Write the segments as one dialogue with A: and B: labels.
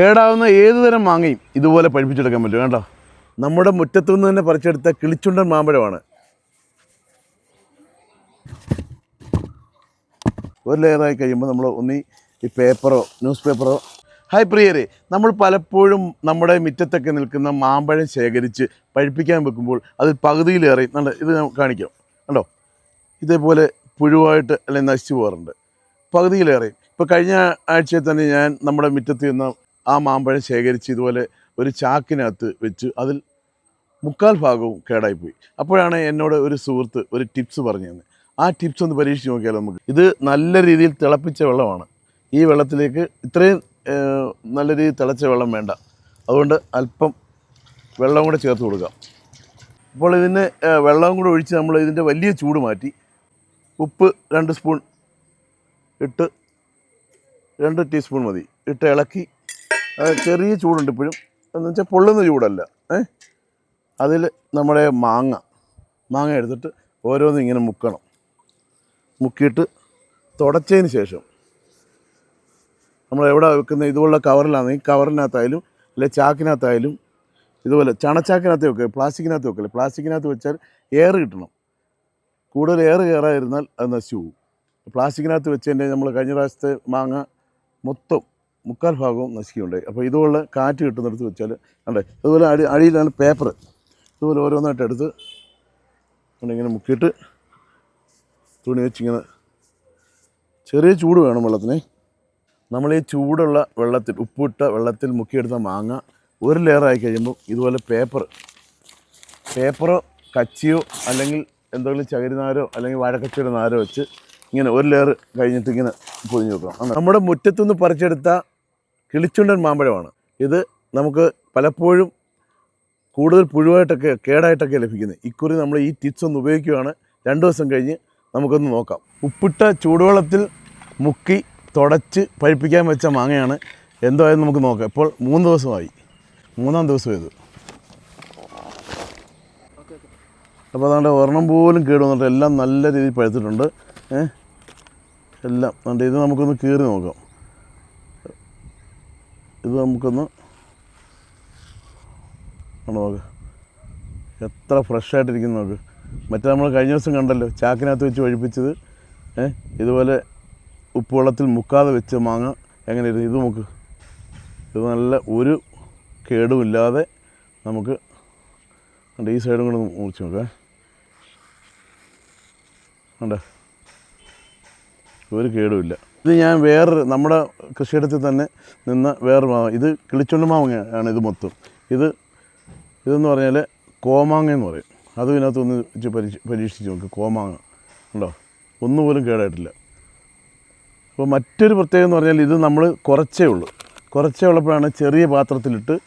A: കേടാവുന്ന ഏത് തരം മാങ്ങയും ഇതുപോലെ പഴിപ്പിച്ചെടുക്കാൻ പറ്റും കേട്ടോ. നമ്മുടെ മുറ്റത്തു നിന്ന് തന്നെ പറിച്ചെടുത്ത കിളിച്ചുണ്ടൻ മാമ്പഴമാണ്. ഒരു ലെയറായി കഴിയുമ്പോൾ നമ്മൾ ഒന്നി ഈ പേപ്പറോ ന്യൂസ് പേപ്പറോ ഹായ് പ്രിയരെ നമ്മൾ പലപ്പോഴും നമ്മുടെ മുറ്റത്തൊക്കെ നിൽക്കുന്ന മാമ്പഴം ശേഖരിച്ച് പഴിപ്പിക്കാൻ വെക്കുമ്പോൾ അത് പകുതിയിലേറെ നല്ല ഇത് കാണിക്കാം കണ്ടോ? ഇതേപോലെ പുഴുവായിട്ട് അല്ലെങ്കിൽ നശിച്ചു പോകാറുണ്ട്. പകുതിയിലേറെ. ഇപ്പോൾ കഴിഞ്ഞ ആഴ്ചയിൽ തന്നെ ഞാൻ നമ്മുടെ മുറ്റത്ത് നിന്ന് ആ മാമ്പഴം ശേഖരിച്ച് ഇതുപോലെ ഒരു ചാക്കിനകത്ത് വെച്ച് അതിൽ മുക്കാൽ ഭാഗവും കേടായിപ്പോയി. അപ്പോഴാണ് എന്നോട് ഒരു സുഹൃത്ത് ഒരു ടിപ്സ് പറഞ്ഞു തന്നെ ആ ടിപ്സ് ഒന്ന് പരീക്ഷിച്ച് നോക്കിയാലോ നമുക്ക്? ഇത് നല്ല രീതിയിൽ തിളപ്പിച്ച വെള്ളമാണ്. ഈ വെള്ളത്തിലേക്ക് ഇത്രയും നല്ല രീതിയിൽ തിളച്ച വെള്ളം വേണ്ട. അതുകൊണ്ട് അല്പം വെള്ളം കൂടെ ചേർത്ത് കൊടുക്കാം അപ്പോൾ ഇതിന് വെള്ളം കൂടെ ഒഴിച്ച് നമ്മൾ ഇതിന്റെ വലിയ ചൂട് മാറ്റി ഉപ്പ് രണ്ട് സ്പൂൺ ഇട്ട് രണ്ട് ടീസ്പൂൺ മതി. ഇട്ട് ഇളക്കി ചെറിയ ചൂടുണ്ട് ഇപ്പോഴും. എന്ന് വെച്ചാൽ പൊള്ളുന്ന ചൂടല്ല. ഏ? അതിൽ നമ്മുടെ മാങ്ങ. മാങ്ങ എടുത്തിട്ട് ഓരോന്നും ഇങ്ങനെ മുക്കണം. മുക്കിയിട്ട് തുടച്ചതിന് ശേഷം നമ്മൾ എവിടെ വെക്കുന്ന ഇതുപോലുള്ള കവറിലാണെങ്കിൽ കവറിനകത്തായാലും അല്ലെങ്കിൽ ചാക്കിനകത്തായാലും ഇതുപോലെ ചണച്ചാക്കിനകത്ത് വെക്കുക പ്ലാസ്റ്റിക്കിനകത്ത് വെക്കില്ല പ്ലാസ്റ്റിക്കിനകത്ത് വെച്ചാൽ എയർ കിട്ടണം. കൂടുതൽ എയർ കയറാതിരുന്നാൽ അത് നശിച്ചു പോകും. പ്ലാസ്റ്റിക്കിനകത്ത് വെച്ച് കഴിഞ്ഞാൽ നമ്മൾ കഴിഞ്ഞ പ്രാവശ്യത്തെ മാങ്ങ മൊത്തം മുക്കാൽ ഭാഗവും നശിക്കുകയുണ്ടായി. അപ്പോൾ ഇതുപോലെ കാറ്റ് കിട്ടുന്നിടത്ത് വെച്ചാൽ കണ്ടേ അതുപോലെ അടി അടിയിലാണ് പേപ്പർ ഇതുപോലെ ഓരോന്നായിട്ട് എടുത്ത് ഇങ്ങനെ മുക്കിയിട്ട് തുണി വെച്ചിങ്ങനെ ചെറിയ ചൂട് വേണം വെള്ളത്തിന്. നമ്മൾ ഈ ചൂടുള്ള വെള്ളത്തിൽ ഉപ്പിട്ട വെള്ളത്തിൽ മുക്കിയെടുത്ത മാങ്ങ ഒരു ലെയറായി കഴിയുമ്പോൾ ഇതുപോലെ പേപ്പർ പേപ്പറോ കച്ചിയോ അല്ലെങ്കിൽ എന്തെങ്കിലും ചകിരി നാരോ അല്ലെങ്കിൽ വാഴക്കച്ചിയുടെ നാരോ വെച്ച് ഇങ്ങനെ ഒരു ലെയർ കഴിഞ്ഞിട്ട് ഇങ്ങനെ പൊതിഞ്ഞ് വെക്കണം നമ്മുടെ മുറ്റത്തുനിന്ന് പറിച്ചെടുത്ത കിളിച്ചുണ്ടൻ മാമ്പഴമാണ്. ഇത് നമുക്ക് പലപ്പോഴും കൂടുതൽ പുഴുവായിട്ടൊക്കെ കേടായിട്ടൊക്കെ ലഭിക്കുന്നത്. ഇക്കുറി നമ്മൾ ഈ ടിപ്സ് ഒന്ന് ഉപയോഗിക്കുകയാണ്. രണ്ട് ദിവസം കഴിഞ്ഞ് നമുക്കൊന്ന് നോക്കാം. ഉപ്പിട്ട ചൂടുവെള്ളത്തിൽ മുക്കി തുടച്ച് പഴിപ്പിക്കാൻ വെച്ച മാങ്ങയാണ്. എന്തായാലും നമുക്ക് നോക്കാം. ഇപ്പോൾ മൂന്ന് ദിവസമായി. മൂന്നാം ദിവസം ഇത്. അപ്പോൾ അതുകൊണ്ട് ഒരെണ്ണം പോലും കേട് വന്നിട്ട് എല്ലാം നല്ല രീതിയിൽ പഴുത്തിട്ടുണ്ട്. ഏ? എല്ലാം. ഉണ്ട് ഇത് നമുക്കൊന്ന് കീറി നോക്കാം. ഇത് നമുക്കൊന്ന് നോക്ക്. എത്ര ഫ്രഷായിട്ടിരിക്കുന്നു നോക്ക്. മറ്റേ നമ്മൾ കഴിഞ്ഞ ദിവസം കണ്ടല്ലോ ചാക്കിനകത്ത് വെച്ച് ഒഴിപ്പിച്ചത്. ഏഹ് ഇതുപോലെ ഉപ്പുവെള്ളത്തിൽ മുക്കാതെ വെച്ച മാങ്ങ. എങ്ങനെ ഇരുന്നു ഇത് നമുക്ക് ഇത് നല്ല ഒരു കേടുമില്ലാതെ നമുക്ക് ഈ സൈഡും കൂടെ മുറിച്ച് നോക്കാം. കണ്ടോ? ഒരു കേടുമില്ല. ഇത് ഞാൻ വേറെ നമ്മുടെ കൃഷിയിടത്തിൽ തന്നെ നിന്ന് വേറെ മാങ്ങ. ഇത് കിളിച്ചുണ്ട് മാങ്ങയാണ് ഇത് മൊത്തം. ഇത് ഇതെന്ന് പറഞ്ഞാൽ കോമാങ്ങ എന്ന് പറയും. അതും ഇതിനകത്ത് ഒന്ന് വെച്ച് പരീക്ഷ പരീക്ഷിച്ച് നോക്ക്. കോമാങ്ങ. ഉണ്ടോ ഒന്നുപോലും കേടായിട്ടില്ല. അപ്പോൾ മറ്റൊരു പ്രത്യേകത എന്ന് പറഞ്ഞാൽ ഇത് നമ്മൾ കുറച്ചേ ഉള്ളൂ. കുറച്ചേ ഉള്ളപ്പോഴാണ് ചെറിയ പാത്രത്തിലിട്ട്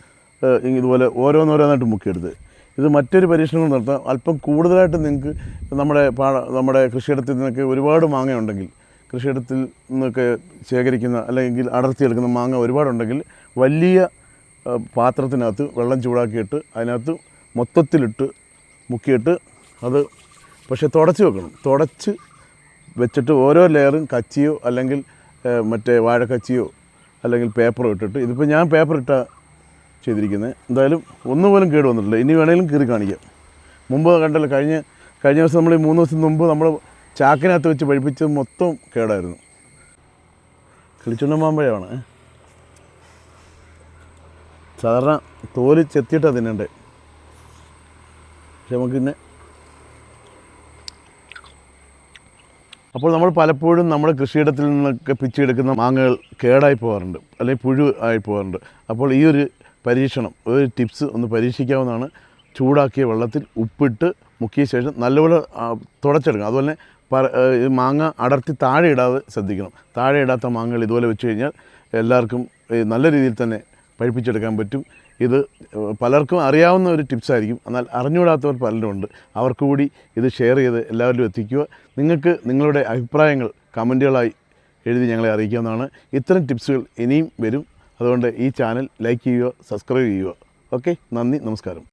A: ഇതുപോലെ ഓരോന്നോരോന്നായിട്ട് മുക്കിയെടുത്ത്. ഇത് മറ്റൊരു പരീക്ഷണം നടത്താം. അല്പം കൂടുതലായിട്ട് നിങ്ങൾക്ക് നമ്മുടെ പാട നമ്മുടെ കൃഷിയിടത്തിൽ നിന്നൊക്കെ ഒരുപാട് മാങ്ങ ഉണ്ടെങ്കിൽ കൃഷിയിടത്തിൽ നിന്നൊക്കെ ശേഖരിക്കുന്ന അല്ലെങ്കിൽ അടർത്തിയെടുക്കുന്ന മാങ്ങ ഒരുപാടുണ്ടെങ്കിൽ വലിയ പാത്രത്തിനകത്ത് വെള്ളം ചൂടാക്കിയിട്ട് അതിനകത്ത് മൊത്തത്തിലിട്ട് മുക്കിയിട്ട് അത് പക്ഷേ തുടച്ച് വെക്കണം. തുടച്ച് വെച്ചിട്ട് ഓരോ ലെയറും കച്ചിയോ അല്ലെങ്കിൽ മറ്റേ വാഴക്കച്ചിയോ അല്ലെങ്കിൽ പേപ്പറോ ഇട്ടിട്ട് ഇതിപ്പോൾ ഞാൻ പേപ്പർ ഇട്ട ചെയ്തിരിക്കുന്നത് എന്തായാലും ഒന്നുപോലും കേട് വന്നിട്ടില്ല. ഇനി വേണമെങ്കിലും കീറി കാണിക്കാം. മുമ്പ് കണ്ടല്ലോ കഴിഞ്ഞ കഴിഞ്ഞ ദിവസം നമ്മൾ ഈ മൂന്ന് ദിവസം മുമ്പ് നമ്മൾ ചാക്കിനകത്ത് വെച്ച് പഴിപ്പിച്ചത് മൊത്തം കേടായിരുന്നു. കിളിച്ചുണ്ട മാമ്പഴമാണ് സാധാരണ തോൽ ചെത്തിയിട്ടാണ് തിന്നണ്ടേ. പക്ഷെ നമുക്ക് പിന്നെ അപ്പോൾ നമ്മൾ പലപ്പോഴും നമ്മുടെ കൃഷിയിടത്തിൽ നിന്നൊക്കെ പിച്ചെടുക്കുന്ന മാങ്ങകൾ കേടായി പോകാറുണ്ട്. അല്ലെങ്കിൽ പുഴു ആയി പോകാറുണ്ട്. അപ്പോൾ ഈ ഒരു പരീക്ഷണം ഒരു ടിപ്സ് ഒന്ന് പരീക്ഷിക്കാവുന്നതാണ്. ചൂടാക്കിയ വെള്ളത്തിൽ ഉപ്പിട്ട് മുക്കിയ ശേഷം നല്ലപോലെ തുടച്ചെടുക്കണം. അതുപോലെ തന്നെ പറ മാങ്ങ അടർത്തി താഴെ ഇടാതെ ശ്രദ്ധിക്കണം. താഴെ ഇടാത്ത മാങ്ങകൾ ഇതുപോലെ വെച്ച് കഴിഞ്ഞാൽ എല്ലാവർക്കും നല്ല രീതിയിൽ തന്നെ പഴിപ്പിച്ചെടുക്കാൻ പറ്റും. ഇത് പലർക്കും അറിയാവുന്ന ഒരു ടിപ്സായിരിക്കും എന്നാൽ അറിഞ്ഞുകൂടാത്തവർ പലരും ഉണ്ട്. അവർക്ക് കൂടി ഇത് ഷെയർ ചെയ്ത് എല്ലാവരിലും എത്തിക്കുക. നിങ്ങൾക്ക് നിങ്ങളുടെ അഭിപ്രായങ്ങൾ കമന്റുകളായി എഴുതി ഞങ്ങളെ അറിയിക്കാവുന്നതാണ്. ഇത്തരം ടിപ്സുകൾ ഇനിയും വരും. അതുകൊണ്ട് ഈ ചാനൽ ലൈക്ക് ചെയ്യുക സബ്സ്ക്രൈബ് ചെയ്യുക. ഓക്കെ? നന്ദി. നമസ്കാരം.